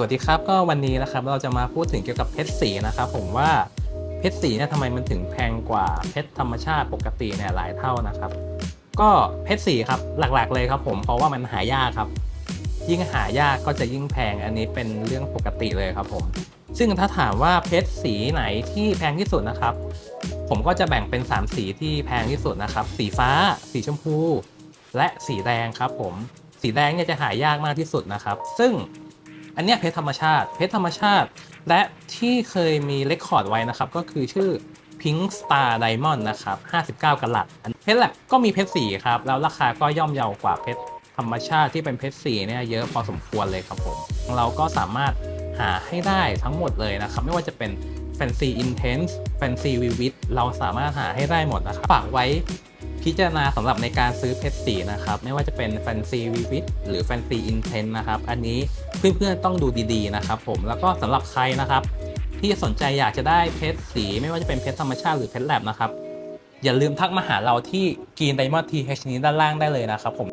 สวัสดีครับก็วันนี้นะครับเราจะมาพูดถึงเกี่ยวกับเพชรสีนะครับผมว่าเพชรสีเนี่ยทำไมมันถึงแพงกว่าเพชรธรรมชาติปกติเนี่ยหลายเท่านะครับ ก็เพชรสีครับหลักๆเลยครับผมเพราะว่ามันหายากครับ ยิ่งหายากก็จะยิ่งแพงอันนี้เป็นเรื่องปกติเลยครับผม ซึ่งถ้าถามว่าเพชรสีไหนที่แพงที่สุดนะครับ ผมก็จะแบ่งเป็น 3 สีที่แพงที่สุดนะครับ สีฟ้า สีชมพู และสีแดงครับผมสีแดงเนี่ยจะหายากมากที่สุดนะครับ ซึ่ง อันนี้เพชรธรรมชาติ เพชรธรรมชาติ และที่เคยมีเรคคอร์ดไว้นะครับ ก็คือชื่อ Pink Star Diamond นะครับ 59กะลัตอันเพชรแหลบก็มีเพชรสีครับ แล้วราคาก็ย่อมเยาวกว่าเพชรธรรมชาติที่เป็นเพชรสีเนี่ยเยอะพอสมควรเลยครับผม เราก็สามารถหาให้ได้ทั้งหมดเลยนะครับ ไม่ว่าจะเป็น Fancy Intense Fancy Vivid เราสามารถหาให้ได้หมดนะครับ ฝากไว้ พิจารณาสำหรับในการซื้อเพชรสีนะครับ ไม่ว่าจะเป็นแฟนซีวีวิสหรือแฟนซีอินเทนนะครับ อันนี้เพื่อนๆต้องดูดีๆนะครับผมแล้วก็สำหรับใครนะครับ ที่สนใจอยากจะได้เพชรสี ไม่ว่าจะเป็นเพชรธรรมชาติหรือเพชรแลบนะครับอย่าลืมทักมาหาเราที่ Green Diamond TH นี้ด้านล่างได้เลยนะครับผม